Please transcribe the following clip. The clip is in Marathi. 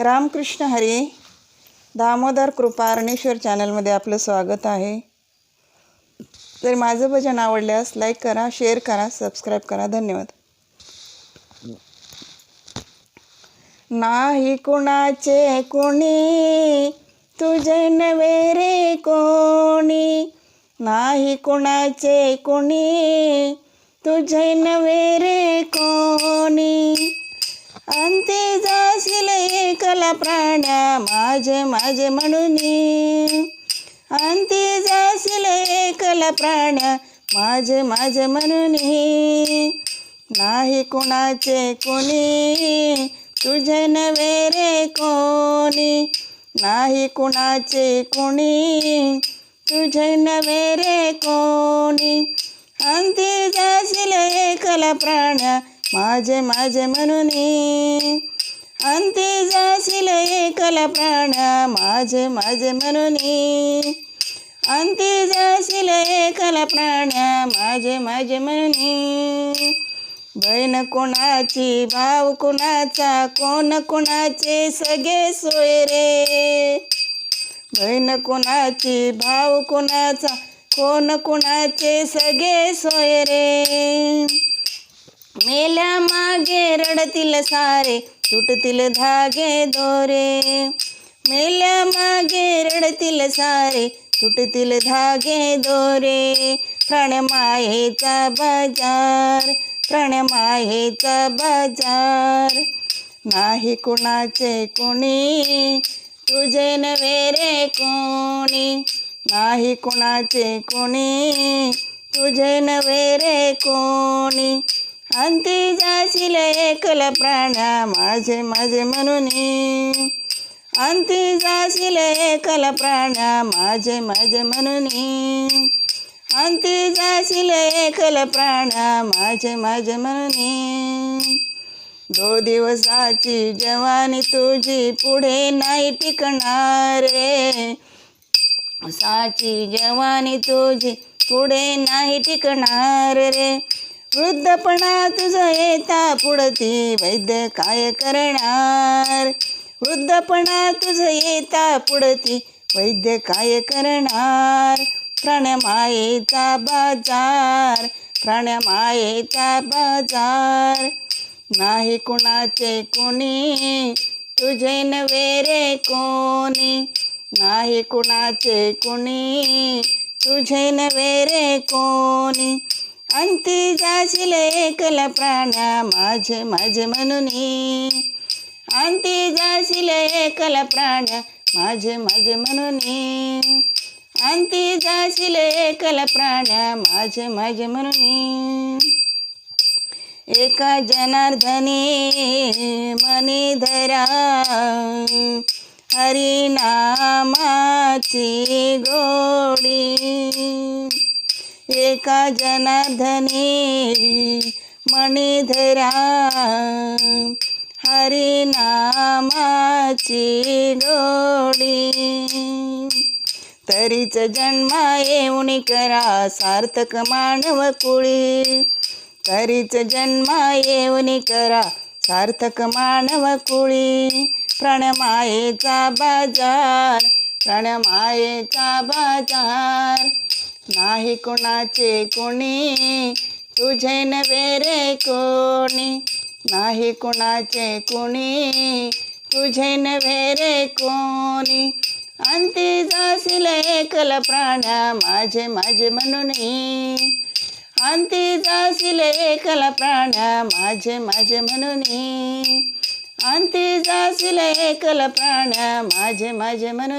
रामकृष्ण हरी दामोदर कृपा अरणेश्वर चॅनलमध्ये आपलं स्वागत आहे. तर माझं भजन आवडल्यास लाईक करा शेअर करा सबस्क्राईब करा. धन्यवाद. नाही कुणाचे कोणी तुझे नवे रे कोणी. नाही कुणाचे कोणी तुझे नवे रे कोणी. अंती एकला प्राण्या माझे माझे म्हणून. अंती जाशील एकला प्राण्या माझे माझे म्हणून. नाही कोणाचे कोणी तुझे नवे रे कोणी. नाही कुणाचे कोणी तुझे नवे रे कोणी. अंती जाशील एकला प्राण्या माझे माझे म्हणून. अंते जाशील एकला प्राण माझे माझे म्हणून. अंते जाशील एकला प्राण माझे माझे म्हणून. बहीण कोणाची भाव कोणाचा कोण कोणाचे सगळे सोय रे. बहीण कोणाची भाव कोणाचा कोण कोणाचे सगळे सोय रे. मेल्या मागे रडतील सारे तुटतील धागे दोरे मेल्या मागे रडतील सारे. तुटतील धागे दोरे प्रणमायेचा बाजार प्रणमायेचा बाजार. नाही कुणाचे कोणी तुझे नवे रे कोणी. नाही कुणाचे कोणी तुझे नवे रे कोणी. अंती जाशील एकल प्राण्या माझे माझे म्हणून. अंती जाशील एकल प्राण्या माझे माझे म्हणून. अंती जाशील एकल प्राण्या माझे माझे म्हणून. दो दिवसाची जवानी तुझी पुढे नाही टिकणार रे. साची जवानी तुझी पुढे नाही टिकणार रे. वृद्धपणा तुझं येता पुढती वैद्य काय करणार? वृद्धपणा तुझं येता पुढती वैद्य काय करणार? प्राणमायेचा बाजार प्राणमायेचा बाजार. नाही कुणाचे कोणी तुझे नवे रे कोणी. नाही कुणाचे कोणी तुझे नवे रे कोणी. अंती जाशील एकला प्राण्या माझ माझ म्हणून. अंती जाशील एकला प्राणा माझ माझ म्हणून. अंती जाशील एकला प्राण्या माझ माझ म्हणून. एका जनार्दनी मनी धरा. हरिनामाची गोडी. एका जनाधने मणिधरा हरिनामाची डोळी. तरीच जन्मा येऊणी करा सार्थक मानव कुळी. तरीच जन्मा येऊणी करा सार्थक मानव कुळी. प्रणमायेचा बाजार प्रणमायेचा बाजार. नाही कुणाचे कुणी तुझे नवे रे कोणी. नाही कुणाचे कुणी तुझे नवे रे कोणी. अंती जाशील एकल प्राण्या माझे माझे म्हणून अंती जाशील एकल प्राण्या माझे माझे म्हणून अंती जाशील एकल प्राण्या माझे माझे म्हणून